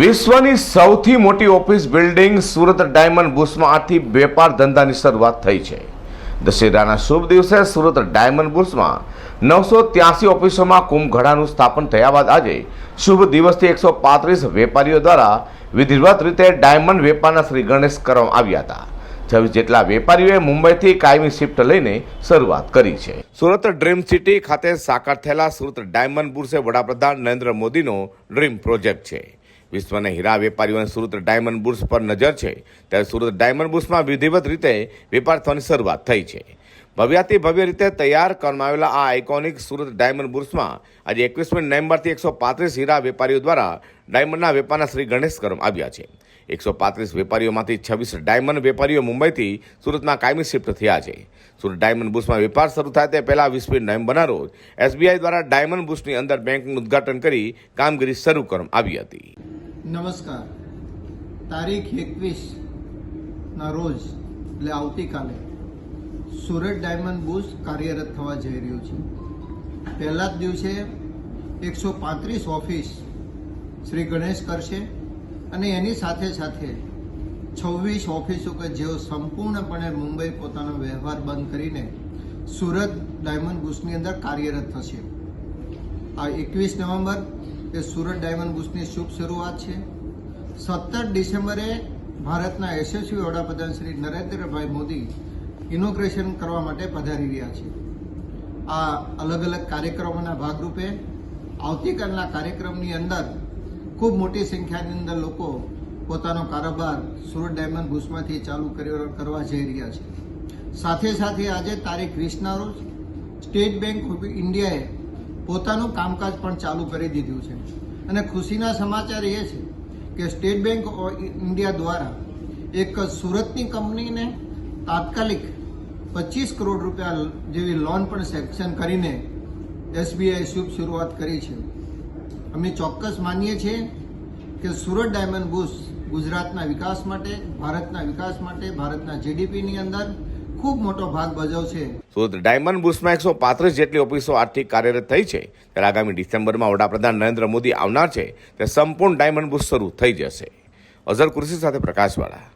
વિશ્વની સૌથી મોટી ઓફિસ બિલ્ડિંગ સુરત ડાયમંડ બુસમાં આથી વેપાર ધંધાની શરૂઆત થઈ છે. દશેરાના શુભ દિવસે સુરત ડાયમંડ બુસમાં નવસો ત્યાસી ઓફિસોમાં કુંભઘડાનું સ્થાપન થયા બાદ આજે શુભ દિવસથી એકસો પાંત્રીસ વેપારીઓ દ્વારા વિધિવત રીતે ડાયમંડ વેપારના શ્રી ગણેશ કરવામાં આવ્યા હતા. છવ્વીસ જેટલા વેપારીઓએ મુંબઈથી કાયમી શિફ્ટ લઈને શરૂઆત કરી છે. સુરત ડ્રીમ સિટી ખાતે સાકાર થયેલા સુરત ડાયમંડ બુર્સે વડાપ્રધાન નરેન્દ્ર મોદીનો ડ્રીમ પ્રોજેક્ટ છે. વિશ્વના હીરા વેપારીઓને સુરત ડાયમંડ બુર્સ પર નજર છે, ત્યારે સુરત ડાયમંડ બુર્સમાં વિધિવત રીતે વેપાર થવાની શરૂઆત થઈ છે. ભવ્યાતિ ભવ્ય રીતે તૈયાર કરવામાં આવેલા આ આઇકોનિક સુરત ડાયમંડ બુર્સમાં આજે એકવીસમી નવેમ્બરથી એકસો પાંત્રીસ હીરા વેપારીઓ દ્વારા ડાયમંડના વેપારના શ્રી ગણેશ કરવામાં આવ્યા છે. એકસો પાંત્રીસ વેપારીઓમાંથી છવ્વીસ ડાયમંડ વેપારીઓ મુંબઈથી સુરતમાં કાયમી શિફ્ટ થયા છે. સુરત ડાયમંડ બુર્સમાં વેપાર શરૂ થાય તે પહેલાં વીસમી નવેમ્બરના રોજ એસબીઆઈ દ્વારા ડાયમંડ બુર્સની અંદર બેંકનું ઉદઘાટન કરી કામગીરી શરૂ કરવામાં આવી હતી. નમસ્કાર. તારીખ એકવીસના રોજ, એટલે આવતીકાલે, સુરત ડાયમંડ બુશ કાર્યરત થવા જઈ રહ્યું છે. પહેલા જ દિવસે એકસો પાંત્રીસ ઓફિસ શ્રી ગણેશ કરશે અને એની સાથે સાથે છવ્વીસ ઓફિસો કે જેઓ સંપૂર્ણપણે મુંબઈ પોતાનો વ્યવહાર બંધ કરીને સુરત ડાયમંડ બુશની અંદર કાર્યરત થશે. આ એકવીસ નવેમ્બર એ સુરત ડાયમંડ બુશની શુભ શરૂઆત છે. સત્તર ડિસેમ્બરે ભારતના યશસ્વી વડાપ્રધાન શ્રી નરેન્દ્રભાઈ મોદી ઇનોગ્રેશન કરવા માટે પધારી રહ્યા છે. આ અલગ અલગ કાર્યક્રમોના ભાગરૂપે આવતીકાલના કાર્યક્રમની અંદર ખૂબ મોટી સંખ્યાની અંદર લોકો પોતાનો કારોબાર સુરત ડાયમંડ બુશમાંથી ચાલુ કરી- કરવા જઈ રહ્યા છે. સાથે સાથે આજે તારીખ વીસના રોજ સ્ટેટ બેંક ઓફ ઇન્ડિયાએ પોતાનું કામકાજ પણ ચાલુ કરી દીધું છે. અને ખુશીના સમાચાર એ છે કે સ્ટેટ બેંક ઓફ ઇન્ડિયા દ્વારા એક સુરતની કંપનીને તાત્કાલિક પચીસ કરોડ રૂપિયા જેવી લોન પણ સેક્શન કરીને એસબીઆઈ શુભ શરૂઆત કરી છે. અમે ચોક્કસ માનીએ છીએ કે સુરત ડાયમંડ બુશ ગુજરાતના વિકાસ માટે, ભારતના વિકાસ માટે, ભારતના જીડીપીની અંદર ખૂબ મોટો ભાગ ભજવશે. સુરત ડાયમંડ બુસમાં એકસો પાંત્રીસ જેટલી ઓફિસો આર્થિક કાર્યરત થઈ છે. ત્યારે આગામી ડિસેમ્બરમાં વડાપ્રધાન નરેન્દ્ર મોદી આવનાર છે. ત્યારે સંપૂર્ણ ડાયમંડ બુસ શરૂ થઈ જશે. અઝર કુર્સી સાથે પ્રકાશવાળા.